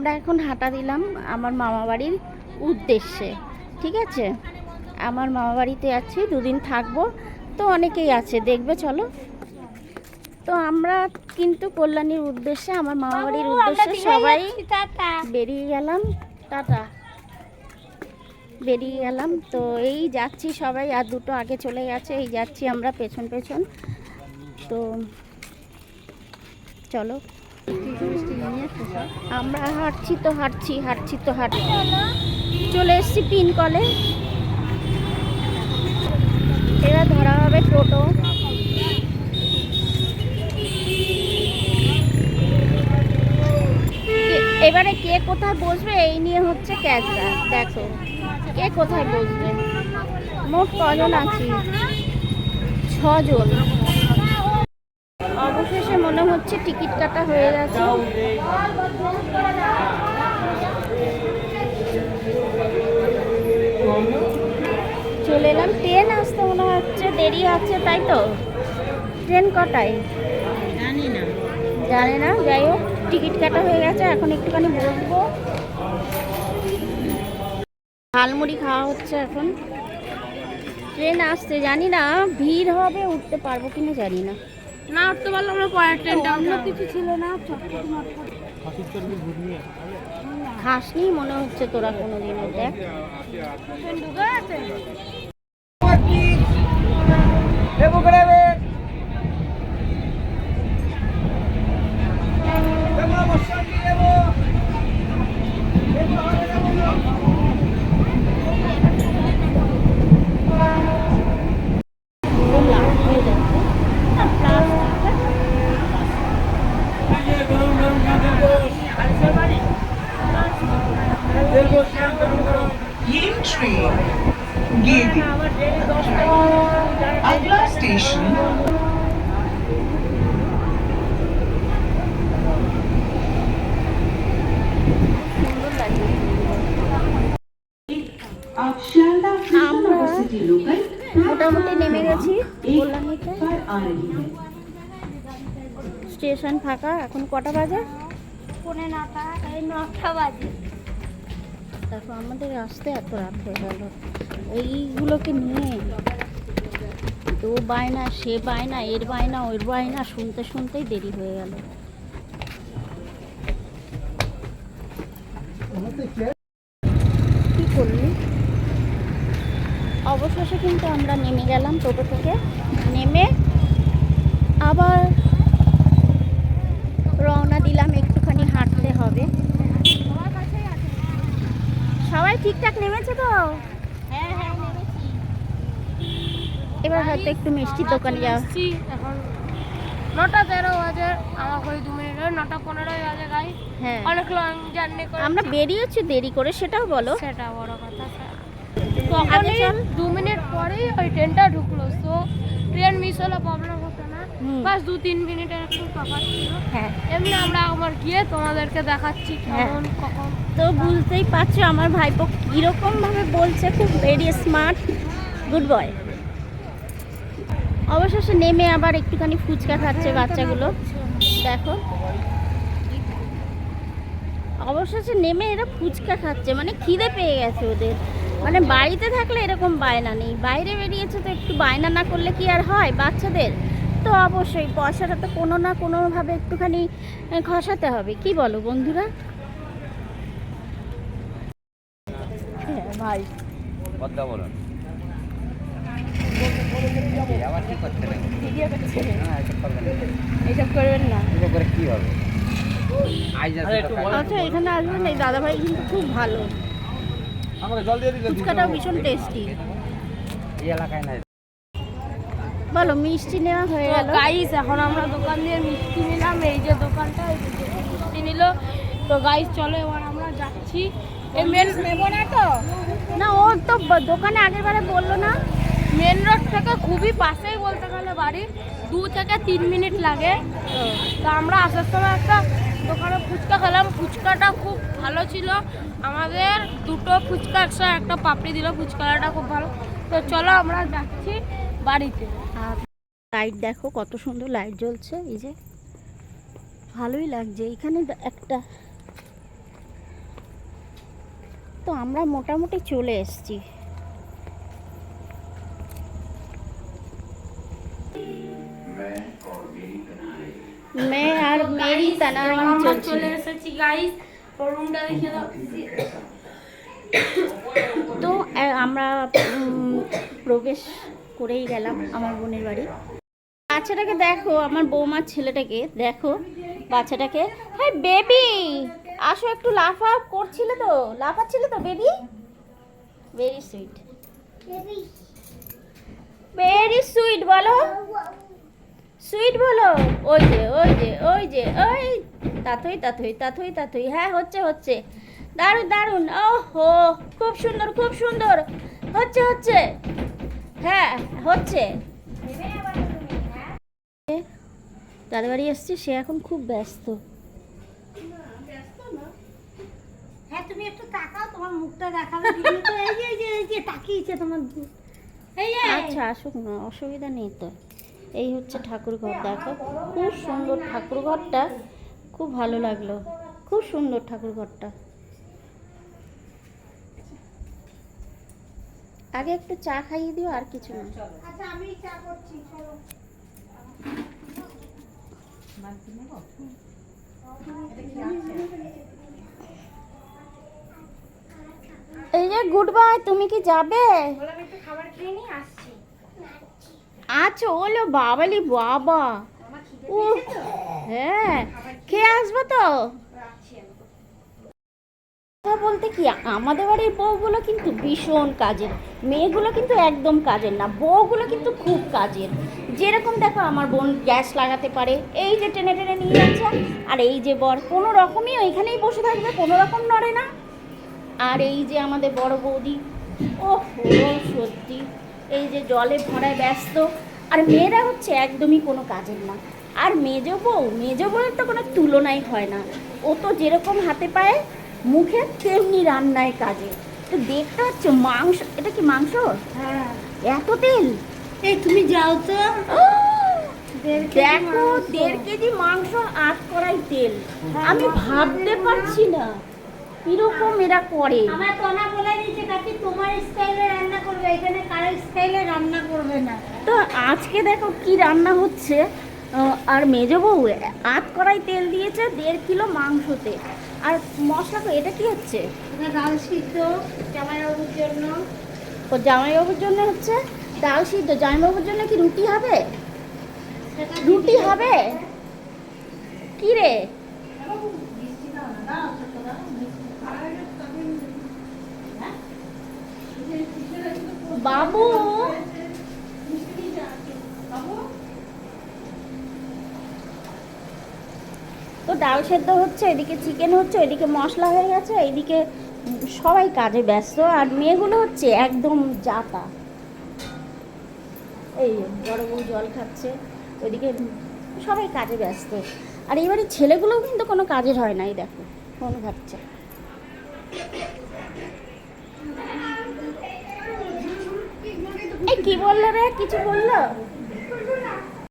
আমরা এখন হাঁটা দিলাম আমার মামা বাড়ির উদ্দেশ্যে ঠিক আছে? আমার মামা বাড়িতে আছি দুদিন থাকব তো অনেকেই আছে দেখবে চলো। তো আমরা কিন্তু কল্যাণীর উদ্দেশ্যে আমার মামা বাড়ির উদ্দেশ্যে সবাই বেরিয়ে গেলাম টাটা। বেরিয়ে গেলাম তো এই যাচ্ছি সবাই আর দুটো আগে চলে গেছে এই যাচ্ছি আমরা পেছন পেছন। তো চলো। আমরা হাঁটছি তো হাঁটছি হাঁটছি তো হাঁটছি। চলে এসছি পিন কলে। এবার ধরা হবে টোটো। এবারে কে কোথায় বসবে, এই নিয়ে হচ্ছে ক্যাচরা দেখো, কে কোথায় বসবে? মোট কজন আছি? ছজন। মনে হচ্ছে টিকিট কাটা হয়ে গেছে। চলে এলাম। ট্রেন আসতে মনে হচ্ছে দেরি আছে তাই তো? ট্রেন কটায়? জানি না। জানে না যাই হোক টিকিট কাটা হয়ে গেছে এখন একটুখানি বসবো। ঝালমুড়ি খাওয়া হচ্ছে এখন। ট্রেন আসতে জানি না ভিড় হবে উঠতে পারব কিনা জানি না। না উঠতে পারলে আমরা পরের ট্রেনটা অন্য কিছু ছিল না খাসনি মনে হচ্ছে তোরা কোনোদিনও দেখ। মোটামুটি নেমে গেছি স্টেশন ফাঁকা এখন কটা বাজে? পৌনে নটা এই নটা বাজে। তারপর আমাদের আসতে এত রাত হয়ে গেল। এইগুলোকে নিয়ে তো বায়না সে বায়না এর বায়না ওর বায়না শুনতে শুনতেই দেরি হয়ে গেল। কি করলি? অবশেষে কিন্তু আমরা নেমে গেলাম টোটো থেকে। নেমে আবার রওনা দিলাম একটুখানি হাঁটতে হবে। সবাই ঠিকঠাক নেমেছে তো? হ্যাঁ হ্যাঁ এবার হয়তো একটু মিষ্টির দোকানে যাওয়া। এখন নটা তেরো বাজে আমার ওই দু মিনিট নটা পনেরোই বাজে গাই হ্যাঁ। অনেক লং জার্নি করে আমরা বেরিয়েছি দেরি করে সেটাও বলো। সেটা বড় কথা তখনই চল। দু মিনিট পরেই ওই ট্রেনটা ঢুকলো। তো ট্রেন মিস হলে প্রবলেম হতো না। বাস দু তিন মিনিটের একটু তফাৎ ছিল। হ্যাঁ। এমনি আমরা আমার গিয়ে তোমাদেরকে দেখাচ্ছি হ্যাঁ। কেমন কখন। তো বুঝতেই পারছ আমার ভাইপো কীরকম ভাবে বলছে খুব ভেরি স্মার্ট গুড বয় অবশেষে নেমে আবার একটুখানি ফুচকা খাচ্ছে বাচ্চাগুলো। দেখো। অবশেষে নেমে এরা ফুচকা খাচ্ছে মানে খিদে পেয়ে গেছে ওদের। মানে বাড়িতে থাকলে এরকম বায়না নেই। বাইরে বেরিয়েছে তো একটু বায়না না করলে কি আর হয় বাচ্চাদের? তো অবশ্যই পয়সাটা তো কোনো না কোনোভাবে একটুখানি খসাতে হবে। কি বলো বন্ধুরা? হ্যাঁ ভাই। করবেন না। এইসব করবেন না। এসব করে কি হবে? আচ্ছা এখানে আসবেন এই দাদা ভাই কিন্তু খুব ভালো আমাকে জল দিয়ে দিলে ফুচকাটাও ভীষণ টেস্টি এই এলাকায় নাই। বলো মিষ্টি নেওয়া হয়ে গেল। গাইস এখন আমরা দোকান দিয়ে মিষ্টি নিলাম এই যে দোকানটা মিষ্টি নিল। তো গাইস চলো এবার আমরা যাচ্ছি। এই মেন নেব না তো? না ও তো দোকানে আগের বারে বলল না। মেন রোড থেকে খুবই পাশেই বলতে গেলে বাড়ি। দু থেকে তিন মিনিট লাগে। তো আমরা আসার সময় একটা দোকানে ফুচকা খেলাম। ফুচকাটা খুব ভালো ছিল। আমাদের দুটো ফুচকা একশো একটা পাপড়ি দিল, ফুচকাটা খুব ভালো। তো চলো আমরা যাচ্ছি বাড়িতে। আর লাইট দেখো কত সুন্দর লাইট জ্বলছে, এই যে। ভালোই লাগছে, এখানে একটা। তো আমরা মোটামুটি চলে এসেছি। মে আর মেরি তানাই আমরা চলে এসেছি গাইস রুমটা দেখে দাও তো আমরা প্রবেশ করেই গেলাম আমার বোনের বাড়ি। বাচ্চাটাকে দেখো আমার বৌমার ছেলেটাকে দেখো বাচ্চাটাকে। হ্যাঁ বেবি আসো একটু লাফা করছিলে তো লাফাচ্ছিলে তো baby? Very sweet very sweet বলো। সুইট বলো? ওই যে ওই যে ওই যে ওই তাতই তাতই তাতই তাতই। হ্যাঁ হচ্ছে হচ্ছে। দারুণ দারুণ। ও হো খুব সুন্দর খুব সুন্দর। হচ্ছে হচ্ছে। হ্যাঁ হচ্ছে। দাদা বাড়ি এসছে সে এখন খুব ব্যস্ত। হ্যাঁ তুমি একটু তাকাও তোমার মুখটা দেখাবে। এই যে এই যে তাকিয়েছে তোমার এই আচ্ছা আসুক না অসুবিধা নেই তো। এই হচ্ছে ঠাকুর ঘর দেখো। খুব সুন্দর ঠাকুর ঘরটা খুব ভালো লাগল। খুব সুন্দর ঠাকুর ঘরটা আগে একটু চা খাইয়ে দিও আর কিছু না। আচ্ছা আমি চা করছি চলো। এই যে গুড বাই তুমি কি যাবে? খাবার খেয়ে নিই আসছি। আচ্ছা বাবালি বাবা। ও হ্যাঁ খেয়ে আসব তো? বলতে কি, আমাদের বাড়ির বউগুলো কিন্তু ভীষণ কাজের। মেয়েগুলো কিন্তু একদম কাজের না, বউগুলো কিন্তু খুব কাজের। যেরকম দেখো, আমার বোন গ্যাস লাগাতে পারে, এই যে টেনে টেনে নিয়ে যাচ্ছে, আর এই যে বর, কোনো রকমই ওইখানেই বসে থাকবে, কোনো রকম নড়ে না। আর এই যে আমাদের বড় বৌদি ও সত্যি। এই যে জলে ভরায় ব্যস্ত। আর মেয়েরা হচ্ছে একদমই কোনো কাজের না। আর মেজ বউ মেজ বউয়ের তো কোনো তুলনাই হয় না। ও তো যেরকম হাতে পায়ে মুখে তেমনি রান্নায় কাজে। তো দেখতে পাচ্ছ মাংস এটা কি মাংস? হ্যাঁ। এত তেল? এই তুমি যাও তো। দেখো। দেড় কেজি মাংস আট কড়াই তেল। হ্যাঁ, আমি ভাবতে পারছি না কীরকম এরা করে। আমার তোনা বলে দিয়েছে কাকি তোমার স্টাইলে রান্না করবে এখানে স্টাইলে রান্না করবে না। তো আজকে দেখো কি রান্না হচ্ছে। আর মেজো বউ আট কড়াই তেল দিয়েছে দেড় কিলো মাংসতে। আর মশলা তো এটা কি হচ্ছে? ডাল সিদ্ধ জামাইবাবুর জন্য। ও জামাইবাবুর জন্য হচ্ছে ডাল সিদ্ধ। জামাইবাবুর জন্য কি রুটি হবে? সেটা রুটি হবে? কি? রে? বাবু। তো ডাল সেদ্ধ হচ্ছে, এদিকে চিকেন হচ্ছে, এদিকে মশলা হয়ে গেছে এদিকে সবাই কাজে ব্যস্ত, আর মেয়েগুলো হচ্ছে একদম জাতা এই বড় বউ জল খাচ্ছে ওইদিকে সবাই কাজে ব্যস্ত। আর এবারে ছেলেগুলোও কিন্তু কোনো কাজের হয় নাই দেখো ফোন ঘাটছে এই কি বলল রে? কিছু বলল?